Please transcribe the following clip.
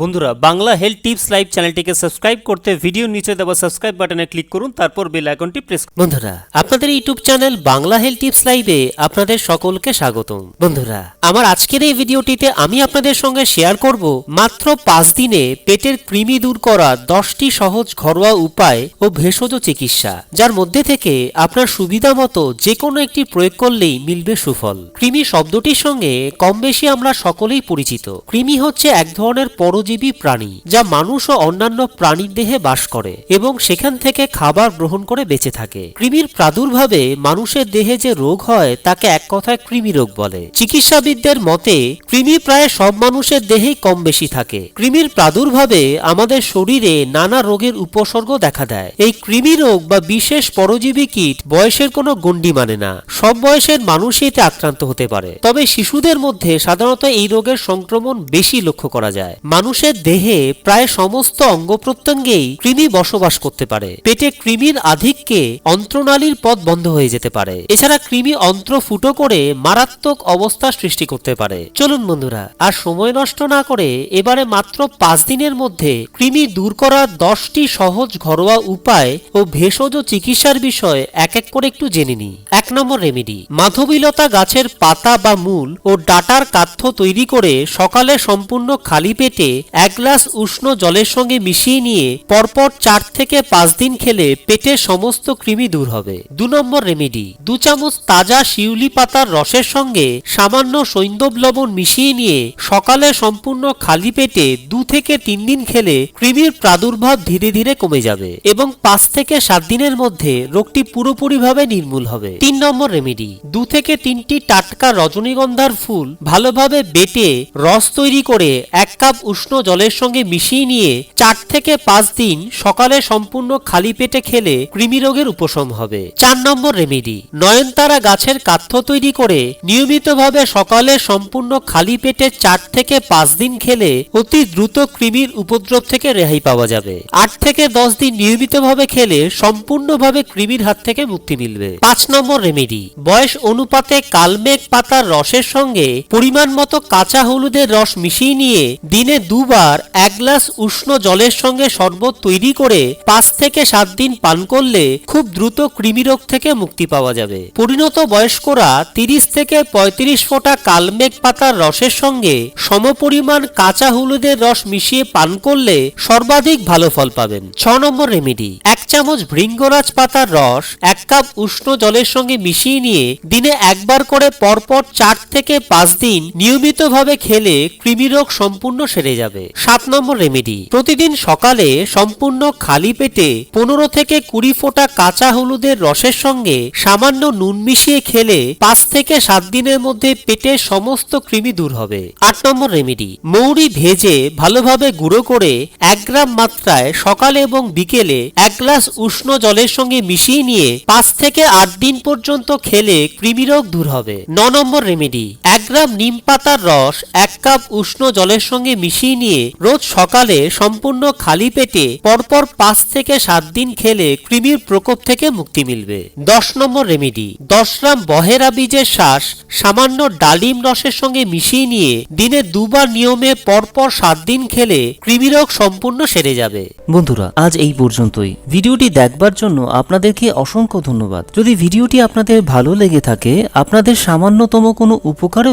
বন্ধুরা, Bangla health tips live চ্যানেলটিকে subscribe করতে ভিডিও নিচে দেওয়া সাবস্ক্রাইব বাটনে ক্লিক করুন, তারপর বেল আইকনটি প্রেস বন্ধুরা, আপনাদের YouTube channel Bangla health tips লাইভে আপনাদের সকলকে স্বাগতম। বন্ধুরা, আমার আজকের এই ভিডিওটিতে আমি আপনাদের সঙ্গে শেয়ার করব মাত্র পাঁচ দিনে পেটের কৃমি দূর করা দশটি সহজ ঘরোয়া উপায় ও ভেষজ চিকিৎসা, যার মধ্যে থেকে আপনার সুবিধা মতো যে কোনো একটি প্রয়োগ করলেই মিলবে সুফল। কৃমি শব্দটির সঙ্গে কম বেশি আমরা সকলেই পরিচিত। কৃমি হচ্ছে এক ধরনের পরজীবী প্রাণী, যা মানুষ ও অন্যান্য প্রাণীর দেহে বাস করে এবং সেখান থেকে খাবার গ্রহণ করে বেঁচে থাকে। কৃমির প্রাদুর্ভাবে মানুষের দেহে যে রোগ হয়, তাকে এক কথায় কৃমি রোগ বলে। চিকিৎসাবিদদের মতে, কৃমি প্রায় সব মানুষের দেহেই কম বেশি থাকে। কৃমির প্রাদুর্ভাবে আমাদের শরীরে নানা রোগের উপসর্গ দেখা দেয়। এই কৃমি রোগ বা বিশেষ পরজীবী কীট বয়সের কোনো গণ্ডি মানে না। সব বয়সের মানুষই এতে আক্রান্ত হতে পারে। তবে শিশুদের মধ্যে সাধারণত এই রোগের সংক্রমণ বেশি লক্ষ্য করা যায়। মানুষের দেহে প্রায় সমস্ত অঙ্গ প্রত্যঙ্গেই কৃমি বসবাস করতে পারে। পেটে কৃমির আধিক্যে অন্ত্রনালীর পথ বন্ধ হয়ে যেতে পারে। এছাড়া কৃমি অন্ত্র ফুটো করে মারাত্মক অবস্থা সৃষ্টি করতে পারে। চলুন বন্ধুরা, আর সময় নষ্ট না করে এবারে মাত্র পাঁচ দিনের মধ্যে কৃমি দূর করার দশটি সহজ ঘরোয়া উপায় ও ভেষজ চিকিৎসার বিষয় এক এক করে একটু জেনে নিই। এক নম্বর রেমেডি মাধবীলতা গাছের পাতা বা মূল ও ডাটার কাথ্য তৈরি করে সকালে সম্পূর্ণ খালি পেটে এক গ্লাস উষ্ণ জলের সঙ্গে মিশিয়ে নিয়ে পরপর চার থেকে পাঁচ দিন খেলে পেটের সমস্ত কৃমি দূর হবে। দু নম্বর রেমেডি দু চামচ তাজা শিউলি পাতার রসের সঙ্গে সামান্য সৈন্দব লবণ মিশিয়ে নিয়ে সকালে সম্পূর্ণ খালি পেটে দু থেকে তিন দিন খেলে কৃমির প্রাদুর্ভাব ধীরে ধীরে কমে যাবে এবং পাঁচ থেকে সাত দিনের মধ্যে রোগটি পুরোপুরিভাবে নির্মূল হবে। তিন নম্বর রেমেডি দু থেকে তিনটি টাটকা রজনীগন্ধার ফুল ভালোভাবে বেটে রস তৈরি করে এক কাপ উষ্ণ জলের সঙ্গে মিশিয়ে নিয়ে চার থেকে পাঁচ দিন সকালে সম্পূর্ণ খালি পেটে খেলে কৃমি রোগের উপশম হবে। চার নম্বর রেমেডি নয়নতারা গাছের কাথ্য তৈরি করে নিয়মিতভাবে সকালে সম্পূর্ণ খালি পেটে চার থেকে পাঁচ দিন খেলে অতি দ্রুত কৃমির উপদ্রব থেকে রেহাই পাওয়া যাবে। আট থেকে দশ দিন নিয়মিতভাবে খেলে সম্পূর্ণভাবে কৃমির হাত থেকে মুক্তি মিলবে। পাঁচ নম্বর রেমেডি বয়স অনুপাতে কালমেঘ পাতার রসের সঙ্গে পরিমাণ মতো কাঁচা হলুদের রস মিশিয়ে নিয়ে দিনে দুবার এক গ্লাস উষ্ণ জলের সঙ্গে শরবত তৈরি করে পাঁচ থেকে সাত দিন পান করলে খুব দ্রুত কৃমিরোগ থেকে মুক্তি পাওয়া যাবে। পরিণত বয়স্করা তিরিশ থেকে পঁয়ত্রিশ ফোঁটা কালমেঘ পাতার রসের সঙ্গে সমপরিমাণ কাঁচা হলুদের রস মিশিয়ে পান করলে সর্বাধিক ভালো ফল পাবেন। ছ নম্বর রেমেডি এক চামচ ভৃঙ্গরাজ পাতার রস এক কাপ উষ্ণ জলের সঙ্গে মিশিয়ে নিয়ে দিনে একবার করে পরপর চার থেকে পাঁচ দিন নিয়মিতভাবে খেলে কৃমিরোগ সম্পূর্ণ সেরে যাবে। সাত নম্বর রেমেডি প্রতিদিন সকালে সম্পূর্ণ খালি পেটে পনেরো থেকে কুড়ি ফোঁটা কাঁচা হলুদের রসের সঙ্গে সামান্য নুন মিশিয়ে খেলে পাঁচ থেকে সাত দিনের মধ্যে পেটের সমস্ত কৃমি দূর হবে। আট নম্বর রেমেডি মৌরি ভেজে ভালোভাবে গুঁড়ো করে এক গ্রাম মাত্রায় সকালে এবং বিকেলে এক গ্লাস উষ্ণ জলের সঙ্গে মিশিয়ে নিয়ে পাঁচ থেকে আট দিন পর্যন্ত খেলে কৃমিরোগ দূর হবে। ন নম্বর রেমেডি গ্রাম নিম পাতার রস এক কাপ উষ্ণ জলের সঙ্গে মিশিয়ে নিয়ে রোজ সকালে সম্পূর্ণ খালি পেটে পরপর পাঁচ থেকে সাত দিন খেলে কৃমির প্রকোপ থেকে মুক্তি মিলবে। দশ নম্বর রেমেডি দশ গ্রাম বহেরা বীজের শ্বাস সামান্য ডালিম রসের সঙ্গে মিশিয়ে নিয়ে দিনে দুবার নিয়মে পরপর সাত দিন খেলে কৃমিরোগ সম্পূর্ণ সেরে যাবে। বন্ধুরা, আজ এই পর্যন্তই। ভিডিওটি দেখবার জন্য আপনাদেরকে অসংখ্য ধন্যবাদ। যদি ভিডিওটি আপনাদের ভালো লেগে থাকে, আপনাদের সামান্যতম কোনো উপকারও